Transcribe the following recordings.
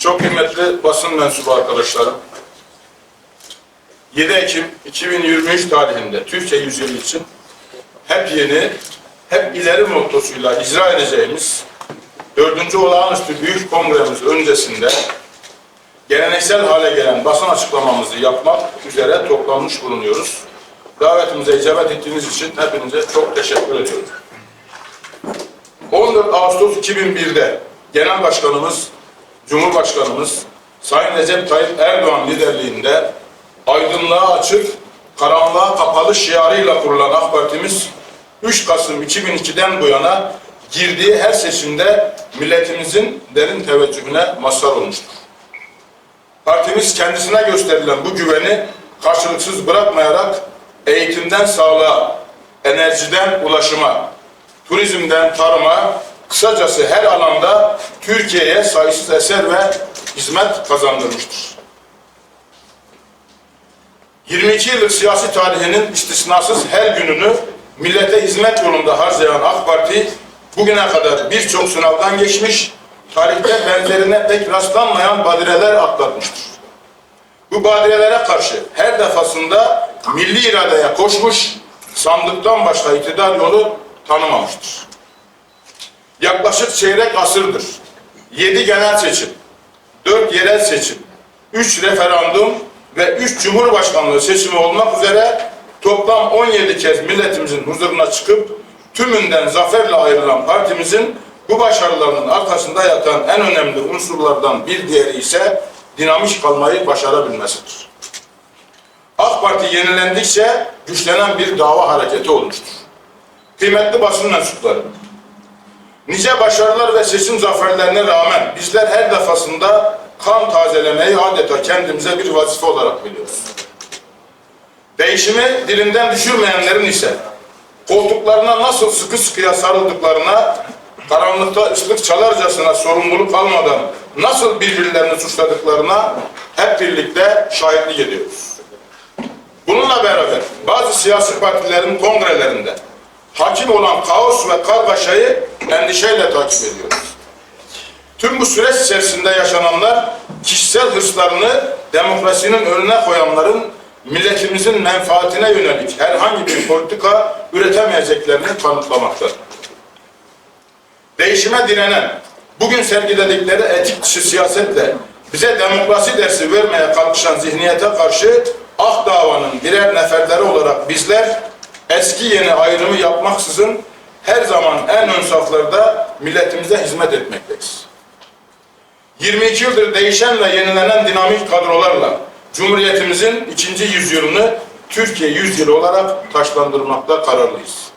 Çok kıymetli basın mensubu arkadaşlarım. 7 Ekim 2023 tarihinde Türkiye yüzyılı için hep yeni, hep ileri mottosuyla icra edeceğimiz 4. olağanüstü büyük kongremiz öncesinde geleneksel hale gelen basın açıklamamızı yapmak üzere toplanmış bulunuyoruz. Davetimize icabet ettiğiniz için hepinize çok teşekkür ediyorum. 14 Ağustos 2001'de Genel Başkanımız, Cumhurbaşkanımız Sayın Recep Tayyip Erdoğan liderliğinde aydınlığa açık, karanlığa kapalı şiarıyla kurulan AK Partimiz 3 Kasım 2002'den bu yana girdiği her seçimde milletimizin derin teveccühüne mazhar olmuştur. Partimiz kendisine gösterilen bu güveni karşılıksız bırakmayarak eğitimden sağlığa, enerjiden ulaşıma, turizmden tarıma, kısacası her alanda Türkiye'ye sayısız eser ve hizmet kazandırmıştır. 22 yıllık siyasi tarihinin istisnasız her gününü millete hizmet yolunda harcayan AK Parti bugüne kadar birçok sınavdan geçmiş, tarihte benzerine pek rastlanmayan badireler atlatmıştır. Bu badirelere karşı her defasında milli iradeye koşmuş, sandıktan başka iktidar yolu tanımamıştır. Yaklaşık çeyrek asırdır. 7 genel seçim, 4 yerel seçim, 3 referandum ve 3 cumhurbaşkanlığı seçimi olmak üzere toplam 17 kez milletimizin huzuruna çıkıp tümünden zaferle ayrılan partimizin bu başarılarının arkasında yatan en önemli unsurlardan bir diğeri ise dinamik kalmayı başarabilmesidir. AK Parti yenilendikçe güçlenen bir dava hareketi olmuştur. Kıymetli basın mensupları, nice başarılar ve seçim zaferlerine rağmen bizler her defasında kan tazelemeyi adeta kendimize bir vazife olarak biliyoruz. Değişimi dilinden düşürmeyenlerin ise koltuklarına nasıl sıkı sıkıya sarıldıklarına, karanlıkta ışlık çalarcasına sorumluluk almadan nasıl birbirlerini suçladıklarına hep birlikte şahitlik ediyoruz. Bununla beraber bazı siyasi partilerin kongrelerinde hakim olan kaos ve kargaşayı endişeyle takip ediyoruz. Tüm bu süreç içerisinde yaşananlar kişisel hırslarını demokrasinin önüne koyanların milletimizin menfaatine yönelik herhangi bir politika üretemeyeceklerini kanıtlamaktadır. Değişime direnen, bugün sergiledikleri etik dışı siyasetle bize demokrasi dersi vermeye kalkışan zihniyete karşı ah davanın birer neferleri olarak bizler eski yeni ayrımı yapmaksızın her zaman en ön saflarda milletimize hizmet etmekteyiz. 22 yıldır değişen ve yenilenen dinamik kadrolarla Cumhuriyetimizin ikinci yüzyılını Türkiye yüzyılı olarak taşlandırmakta kararlıyız.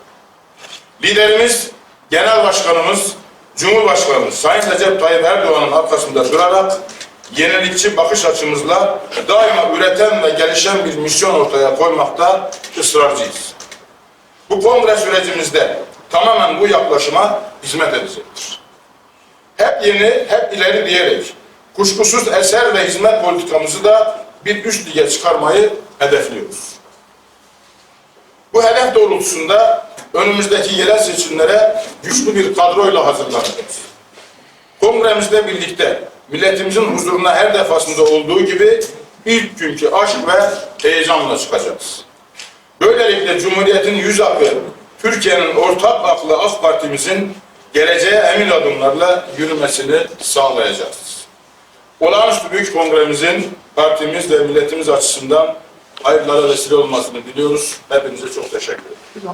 Liderimiz, Genel Başkanımız, Cumhurbaşkanımız Sayın Recep Tayyip Erdoğan'ın arkasında durarak yenilikçi bakış açımızla daima üreten ve gelişen bir misyon ortaya koymakta ısrarcıyız. Bu kongre sürecimizde tamamen bu yaklaşıma hizmet edecektir. Hep yeni, hep ileri diyerek kuşkusuz eser ve hizmet politikamızı da bir üst lige çıkarmayı hedefliyoruz. Bu hedef doğrultusunda önümüzdeki yerel seçimlere güçlü bir kadroyla hazırlanacağız. Kongremizde birlikte milletimizin huzuruna her defasında olduğu gibi ilk günkü aşk ve heyecanla çıkacağız. Böylelikle Cumhuriyet'in yüz akı, Türkiye'nin ortak aklı AK Partimizin geleceğe emin adımlarla yürümesini sağlayacağız. Olağanüstü Büyük Kongremizin partimiz ve milletimiz açısından hayırlara vesile olmasını diliyoruz. Hepinize çok teşekkür ederim.